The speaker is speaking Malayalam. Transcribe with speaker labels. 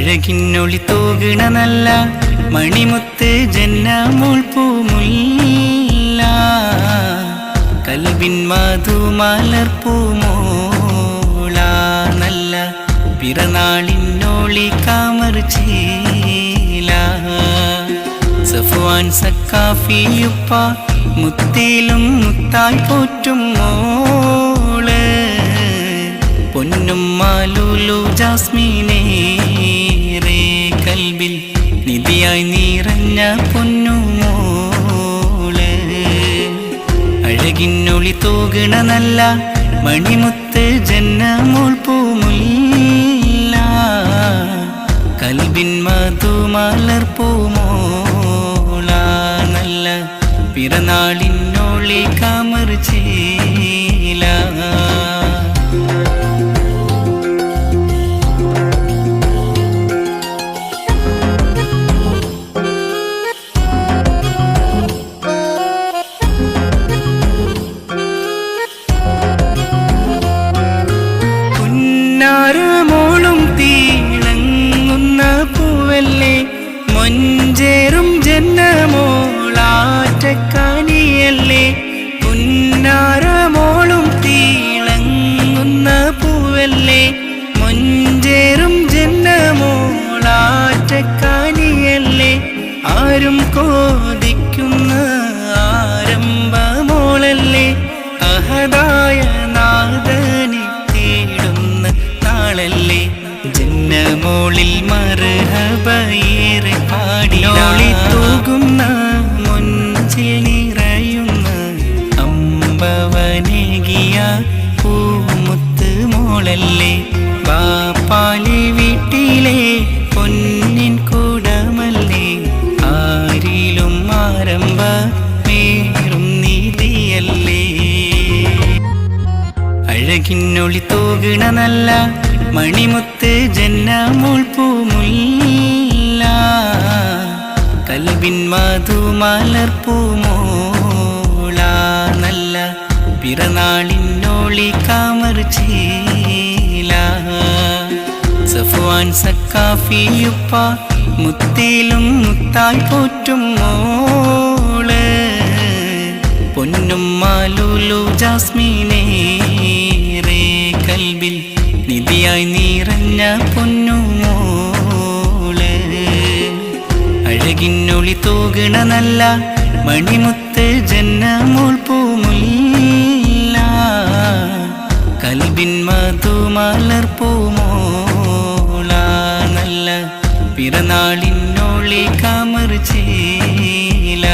Speaker 1: അഴകിന്നൊളി തൂകണ നല്ല മണിമുത്ത് ജന്നമോൾ പൂമുല്ല. കൽവിൻ മധുമാലർ പൂമോള നല്ല പിറനാളിന്നോളി കാമർ ചീല. സഫ്വാൻ സക്കാഫിയുപ്പ മുത്തിലും മുത്തായി പോറ്റും മോൾ. പൊന്നും മാലൂലു ജാസ്മീനേറെ കൽബിൽ നിധിയായി നിറഞ്ഞ പൊന്നുമോൾ അഴകിനൊളി തൂകിണ നല്ല മണിമുത്ത് ജന്നമോൾ പൂമുല്ല. കൽബിൻ മധുമാലർ പൂമോള നല്ല പിറനാളിനൊളി കാമർ മൊഞ്ചേറും ജന്മോളാറ്റക്കാനിയല്ലേ? പുന്നാരമോളും തീളങ്ങുന്ന പൂവല്ലേ? മുഞ്ചേറും ജന്മോളാറ്റക്കാനിയല്ലേ? ആരും കോതിക്കുന്ന ആരംഭമോളല്ലേ? അഹദായ നാദനെ തേടുന്ന നാളല്ലേ? ജന്നമോളിൽ മറുഹബയേറെ പാടിയോളി തൂകുന്ന മുൻചിൽ നിറയുന്ന അമ്പവനേകിയ പൂമുത്ത് മോളല്ലേ. പാപ്പാലി വീട്ടിലെ പൊന്നിൻ കൂടമല്ലേ. ആരിലും ആരംഭ പേരും നീതിയല്ലേ. അഴകിന്നൊളി തൂകണ നല്ല മണിമുത്ത് ജന്നമോൾ പൂമുല്ല. കൽവിൻ മധുമലർ പൂമോള. നല്ല പിറനാളിന്നോളി കാമർ ചീല. സഫ്വാൻ സക്കാഫിയുപ്പ മുത്തിലും മുത്തായി പോറ്റും മോൾ. പൊന്നും മാലൂലു ജാസ്മീനേറെ കൽബിൽ മഴയായി നിറഞ്ഞ പൊന്നുമോളെ. അഴകിനൊളി തൂകണ നല്ല മണിമുത്ത് ജന്മോൾ പൂമുല്ല. കൽബിൻ മധുമലർ പൂമോള നല്ല പിറനാളിനൊളി കാമർ കമർച്ചീല